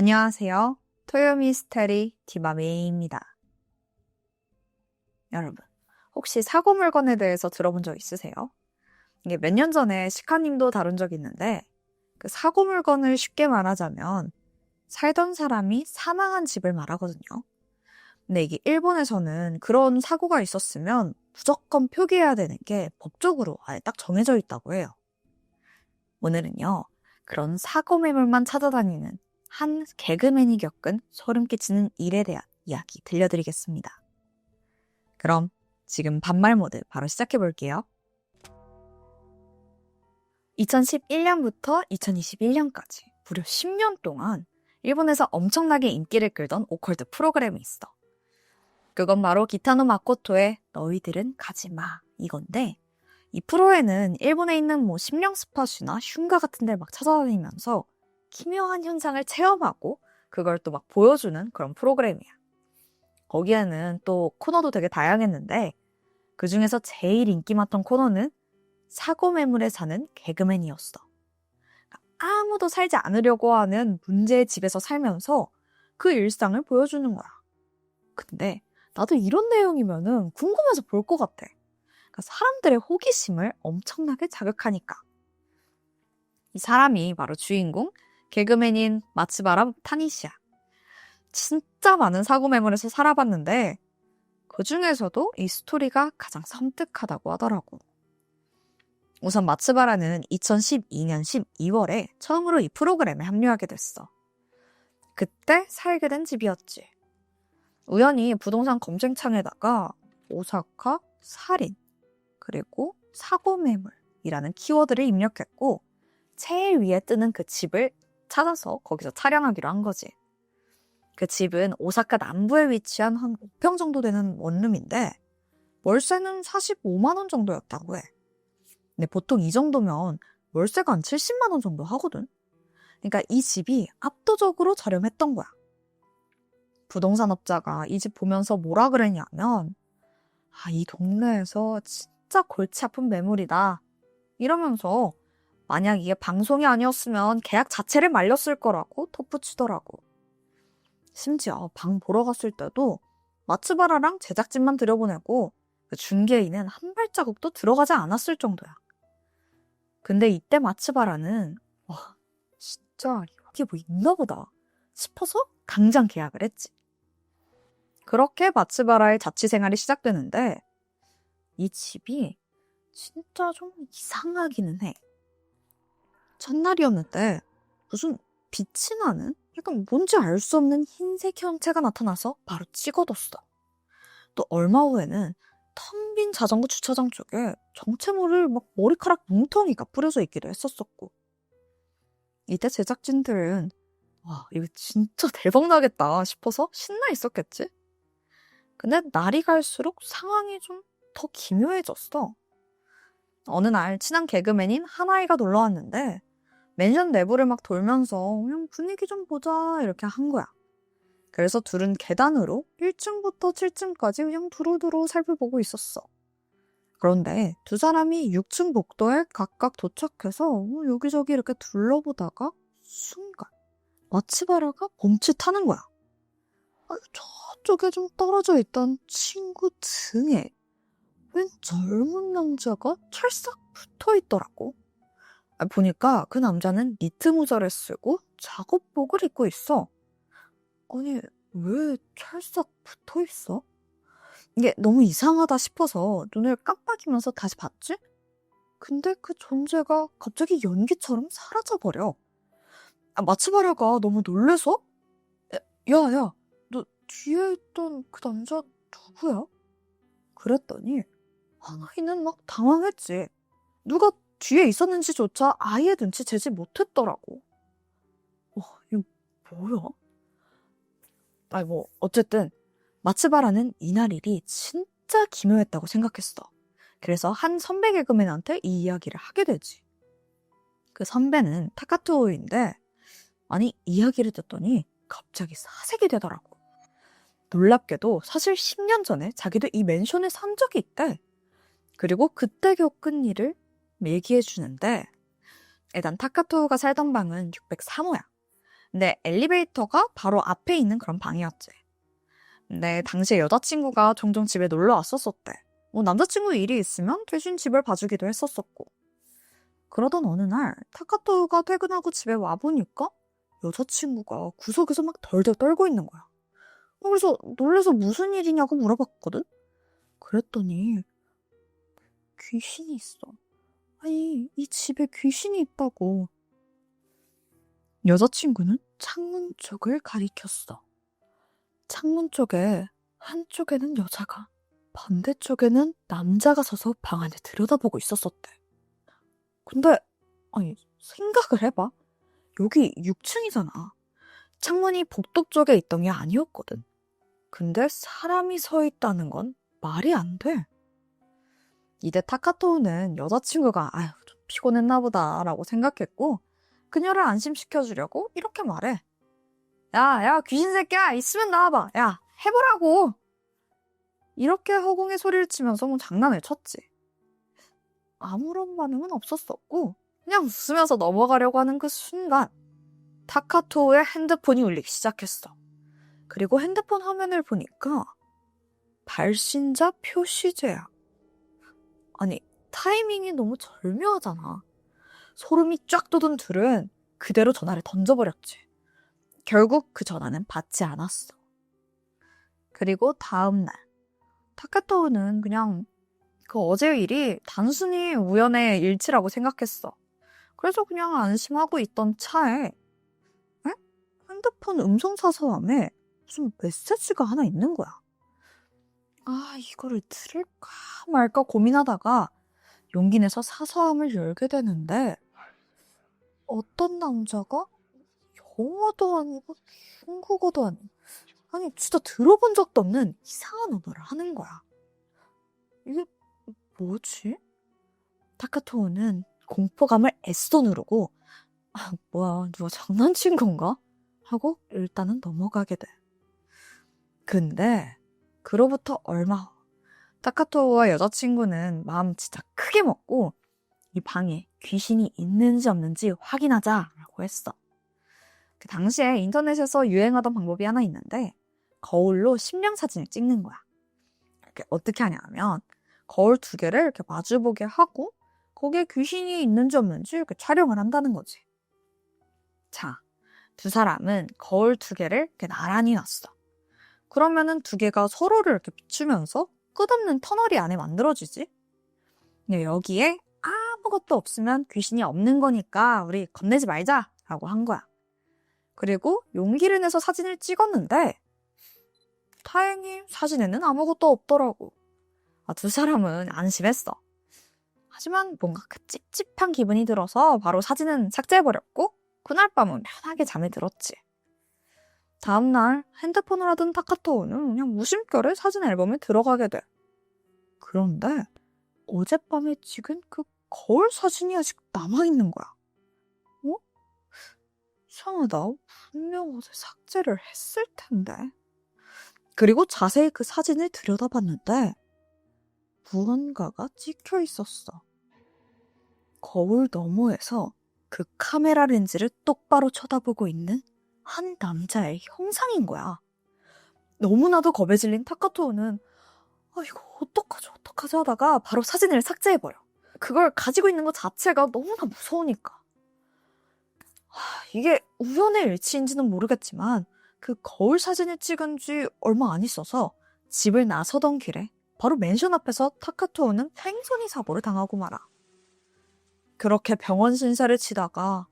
안녕하세요. 토요미스테리 디바메이입니다. 여러분, 혹시 사고 물건에 대해서 들어본 적 있으세요? 이게 몇 년 전에 시카님도 다룬 적이 있는데, 그 사고 물건을 쉽게 말하자면, 살던 사람이 사망한 집을 말하거든요. 근데 이게 일본에서는 그런 사고가 있었으면 무조건 표기해야 되는 게 법적으로 아예 딱 정해져 있다고 해요. 오늘은요, 그런 사고 매물만 찾아다니는 한 개그맨이 겪은 소름 끼치는 일에 대한 이야기 들려드리겠습니다. 그럼 지금 반말 모드 바로 시작해 볼게요. 2011년부터 2021년까지 무려 10년 동안 일본에서 엄청나게 인기를 끌던 오컬트 프로그램이 있어. 그건 바로 기타노 마코토의 너희들은 가지마 이건데 이 프로에는 일본에 있는 뭐 심령 스팟이나 흉가 같은 데를 막 찾아다니면서 기묘한 현상을 체험하고 그걸 또 막 보여주는 그런 프로그램이야. 거기에는 또 코너도 되게 다양했는데 그 중에서 제일 인기 많던 코너는 사고 매물에 사는 개그맨이었어. 그러니까 아무도 살지 않으려고 하는 문제의 집에서 살면서 그 일상을 보여주는 거야. 근데 나도 이런 내용이면은 궁금해서 볼 것 같아. 그러니까 사람들의 호기심을 엄청나게 자극하니까. 이 사람이 바로 주인공 개그맨인 마츠바라 타니시야. 진짜 많은 사고 매물에서 살아봤는데 그 중에서도 이 스토리가 가장 섬뜩하다고 하더라고. 우선 마츠바라는 2012년 12월에 처음으로 이 프로그램에 합류하게 됐어. 그때 살게 된 집이었지. 우연히 부동산 검색창에다가 오사카, 살인, 그리고 사고 매물이라는 키워드를 입력했고 제일 위에 뜨는 그 집을 찾아서 거기서 촬영하기로 한 거지. 그 집은 오사카 남부에 위치한 한 5평 정도 되는 원룸인데 월세는 45만 원 정도였다고 해. 근데 보통 이 정도면 월세가 한 70만 원 정도 하거든. 그러니까 이 집이 압도적으로 저렴했던 거야. 부동산 업자가 이 집 보면서 뭐라 그랬냐면 아, 이 동네에서 진짜 골치 아픈 매물이다. 이러면서 만약 이게 방송이 아니었으면 계약 자체를 말렸을 거라고 덧붙이더라고. 심지어 방 보러 갔을 때도 마츠바라랑 제작진만 들여보내고 그 중개인은 한 발자국도 들어가지 않았을 정도야. 근데 이때 마츠바라는 와 진짜 여기 뭐 있나 보다 싶어서 당장 계약을 했지. 그렇게 마츠바라의 자취 생활이 시작되는데 이 집이 진짜 좀 이상하기는 해. 첫날이었는데 무슨 빛이 나는 약간 뭔지 알 수 없는 흰색 형체가 나타나서 바로 찍어뒀어. 또 얼마 후에는 텅 빈 자전거 주차장 쪽에 정체 모를 막 머리카락 뭉텅이가 뿌려져 있기도 했었었고. 이때 제작진들은 와 이거 진짜 대박 나겠다 싶어서 신나 있었겠지? 근데 날이 갈수록 상황이 좀 더 기묘해졌어. 어느 날 친한 개그맨인 하나이가 놀러 왔는데 맨션 내부를 막 돌면서 그냥 분위기 좀 보자 이렇게 한 거야. 그래서 둘은 계단으로 1층부터 7층까지 그냥 두루두루 살펴보고 있었어. 그런데 두 사람이 6층 복도에 각각 도착해서 뭐 여기저기 이렇게 둘러보다가 순간 마치바라가 멈칫하는 거야. 아, 저쪽에 좀 떨어져 있던 친구 등에 웬 젊은 남자가 찰싹 붙어 있더라고. 아, 보니까 그 남자는 니트 모자를 쓰고 작업복을 입고 있어. 아니, 왜 찰싹 붙어 있어? 이게 너무 이상하다 싶어서 눈을 깜빡이면서 다시 봤지? 근데 그 존재가 갑자기 연기처럼 사라져버려. 아, 마츠바라가 너무 놀래서? 야, 야, 너 뒤에 있던 그 남자 누구야? 그랬더니 하나이는 막 당황했지. 누가 뒤에 있었는지조차 아예 눈치채지 못했더라고. 와, 이거 뭐야? 아니, 뭐, 어쨌든, 마츠바라는 이날 일이 진짜 기묘했다고 생각했어. 그래서 한 선배 개그맨한테 이 이야기를 하게 되지. 그 선배는 타카토우인데, 아니, 이야기를 듣더니 갑자기 사색이 되더라고. 놀랍게도 사실 10년 전에 자기도 이 맨션에 산 적이 있대. 그리고 그때 겪은 일을 얘기해 주는데 일단 타카토가 살던 방은 603호야. 근데 엘리베이터가 바로 앞에 있는 그런 방이었지. 근데 당시에 여자친구가 종종 집에 놀러 왔었었대. 뭐 남자친구 일이 있으면 대신 집을 봐주기도 했었었고. 그러던 어느 날 타카토가 퇴근하고 집에 와보니까 여자친구가 구석에서 막 덜덜 떨고 있는 거야. 어, 그래서 놀래서 무슨 일이냐고 물어봤거든? 그랬더니 귀신이 있어. 아니, 이 집에 귀신이 있다고. 여자친구는 창문 쪽을 가리켰어. 창문 쪽에 한쪽에는 여자가, 반대쪽에는 남자가 서서 방 안에 들여다보고 있었었대. 근데, 아니, 생각을 해봐. 여기 6층이잖아. 창문이 복도 쪽에 있던 게 아니었거든. 근데 사람이 서 있다는 건 말이 안 돼. 이때 타카토는 여자친구가 아유 좀 피곤했나 보다 라고 생각했고 그녀를 안심시켜주려고 이렇게 말해. 야, 야, 귀신 새끼야, 있으면 나와봐. 야, 해보라고. 이렇게 허공에 소리를 치면서 뭐 장난을 쳤지. 아무런 반응은 없었었고 그냥 웃으면서 넘어가려고 하는 그 순간 타카토의 핸드폰이 울리기 시작했어. 그리고 핸드폰 화면을 보니까 발신자 표시제야. 아니, 타이밍이 너무 절묘하잖아. 소름이 쫙 돋은 둘은 그대로 전화를 던져버렸지. 결국 그 전화는 받지 않았어. 그리고 다음날, 타카토우는 그냥 그 어제의 일이 단순히 우연의 일치라고 생각했어. 그래서 그냥 안심하고 있던 차에, 에? 핸드폰 음성 사서함에 무슨 메시지가 하나 있는 거야. 아, 이거를 들을까 말까 고민하다가 용기 내서 사서함을 열게 되는데 어떤 남자가 영어도 아니고 중국어도 아니고 아니 진짜 들어본 적도 없는 이상한 언어를 하는 거야. 이게 뭐지? 타카토우는 공포감을 애써 누르고 아, 뭐야 누가 장난친 건가? 하고 일단은 넘어가게 돼. 근데 그로부터 얼마 후 타카토와 여자친구는 마음 진짜 크게 먹고 이 방에 귀신이 있는지 없는지 확인하자라고 했어. 그 당시에 인터넷에서 유행하던 방법이 하나 있는데 거울로 심령 사진을 찍는 거야. 이렇게 어떻게 하냐면 거울 두 개를 이렇게 마주보게 하고 거기에 귀신이 있는지 없는지 이렇게 촬영을 한다는 거지. 자, 두 사람은 거울 두 개를 이렇게 나란히 놨어. 그러면은 두 개가 서로를 이렇게 비추면서 끝없는 터널이 안에 만들어지지. 근데 여기에 아무것도 없으면 귀신이 없는 거니까 우리 겁내지 말자 라고 한 거야. 그리고 용기를 내서 사진을 찍었는데 다행히 사진에는 아무것도 없더라고. 아, 두 사람은 안심했어. 하지만 뭔가 그 찝찝한 기분이 들어서 바로 사진은 삭제해버렸고 그날 밤은 편하게 잠에 들었지. 다음날 핸드폰을 하던 타카토우는 그냥 무심결에 사진 앨범에 들어가게 돼. 그런데 어젯밤에 찍은 그 거울 사진이 아직 남아있는 거야. 어? 이상하다. 분명 어제 삭제를 했을 텐데. 그리고 자세히 그 사진을 들여다봤는데 무언가가 찍혀 있었어. 거울 너머에서 그 카메라 렌즈를 똑바로 쳐다보고 있는 한 남자의 형상인 거야. 너무나도 겁에 질린 타카토우는 아 이거 어떡하지 어떡하지 하다가 바로 사진을 삭제해버려. 그걸 가지고 있는 것 자체가 너무나 무서우니까. 하, 이게 우연의 일치인지는 모르겠지만 그 거울 사진을 찍은 지 얼마 안 있어서 집을 나서던 길에 바로 맨션 앞에서 타카토우는 행선이 사고를 당하고 말아. 그렇게 병원 신세를 치다가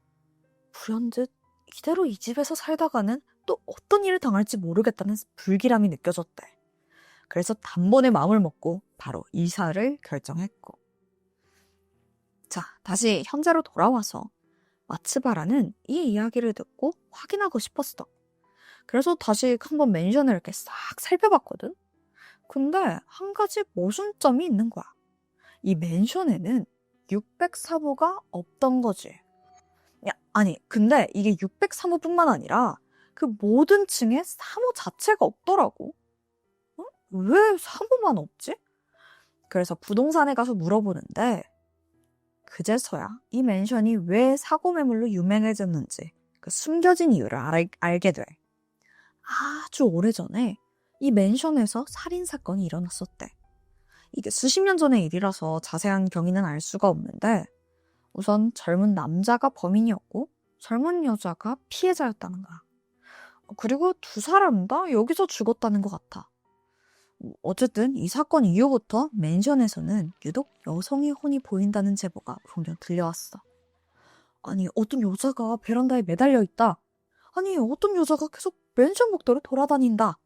불현듯 이대로 이 집에서 살다가는 또 어떤 일을 당할지 모르겠다는 불길함이 느껴졌대. 그래서 단번에 마음을 먹고 바로 이사를 결정했고. 자, 다시 현재로 돌아와서 마츠바라는 이 이야기를 듣고 확인하고 싶었어. 그래서 다시 한번 맨션을 이렇게 싹 살펴봤거든. 근데 한 가지 모순점이 있는 거야. 이 맨션에는 603호가 없던 거지. 야, 아니, 근데 이게 603호뿐만 아니라 그 모든 층에 3호 자체가 없더라고. 어? 왜 3호만 없지? 그래서 부동산에 가서 물어보는데 그제서야 이 맨션이 왜 사고 매물로 유명해졌는지 그 숨겨진 이유를 알, 알게 돼. 아주 오래전에 이 맨션에서 살인 사건이 일어났었대. 이게 수십 년 전의 일이라서 자세한 경위는 알 수가 없는데, 우선 젊은 남자가 범인이었고, 젊은 여자가 피해자였다는 거야. 그리고 두 사람 다 여기서 죽었다는 것 같아. 어쨌든 이 사건 이후부터 맨션에서는 유독 여성의 혼이 보인다는 제보가 종종 들려왔어. 아니, 어떤 여자가 베란다에 매달려 있다. 아니, 어떤 여자가 계속 맨션 복도를 돌아다닌다.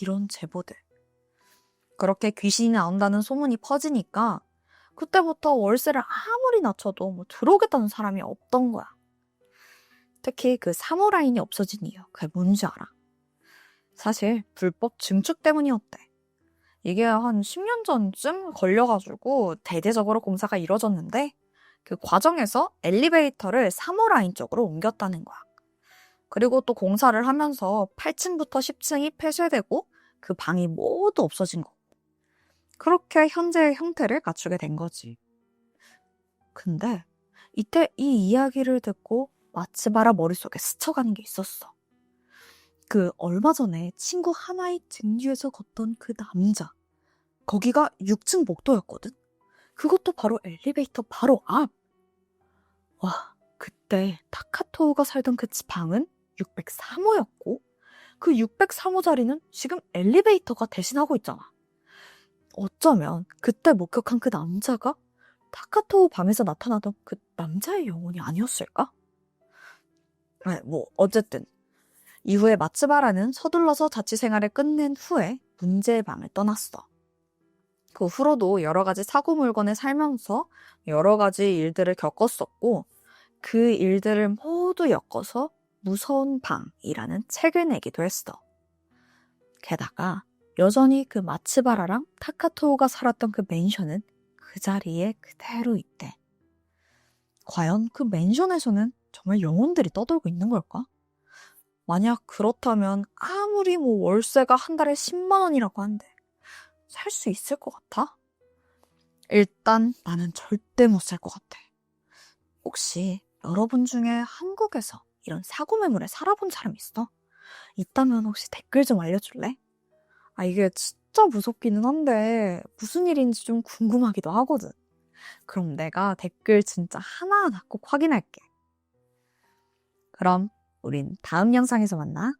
이런 제보들. 그렇게 귀신이 나온다는 소문이 퍼지니까 그때부터 월세를 아무리 낮춰도 뭐 들어오겠다는 사람이 없던 거야. 특히 그 사무라인이 없어진 이유, 그게 뭔지 알아? 사실 불법 증축 때문이었대. 이게 한 10년 전쯤 걸려가지고 대대적으로 공사가 이루어졌는데 그 과정에서 엘리베이터를 3호 라인 쪽으로 옮겼다는 거야. 그리고 또 공사를 하면서 8층부터 10층이 폐쇄되고 그 방이 모두 없어진 거고. 그렇게 현재의 형태를 갖추게 된 거지. 근데 이때 이 이야기를 듣고 마츠바라 머릿속에 스쳐가는 게 있었어. 그 얼마 전에 친구 하나의 등 뒤에서 걷던 그 남자. 거기가 6층 복도였거든? 그것도 바로 엘리베이터 바로 앞. 와, 그때 타카토우가 살던 그 방은 603호였고, 그 603호 자리는 지금 엘리베이터가 대신하고 있잖아. 어쩌면 그때 목격한 그 남자가 타카토우 밤에서 나타나던 그 남자의 영혼이 아니었을까? 네, 뭐, 어쨌든. 이후에 마츠바라는 서둘러서 자취 생활을 끝낸 후에 문제의 방을 떠났어. 그 후로도 여러 가지 사고 물건에 살면서 여러 가지 일들을 겪었었고, 그 일들을 모두 엮어서 무서운 방이라는 책을 내기도 했어. 게다가 여전히 그 마츠바라랑 타카토우가 살았던 그 맨션은 그 자리에 그대로 있대. 과연 그 맨션에서는 정말 영혼들이 떠돌고 있는 걸까? 만약 그렇다면 아무리 뭐 월세가 한 달에 10만 원이라고 한데 살 수 있을 것 같아? 일단 나는 절대 못 살 것 같아. 혹시 여러분 중에 한국에서 이런 사고 매물에 살아본 사람 있어? 있다면 혹시 댓글 좀 알려줄래? 아, 이게 진짜 무섭기는 한데 무슨 일인지 좀 궁금하기도 하거든. 그럼 내가 댓글 진짜 하나하나 꼭 확인할게. 그럼 우린 다음 영상에서 만나.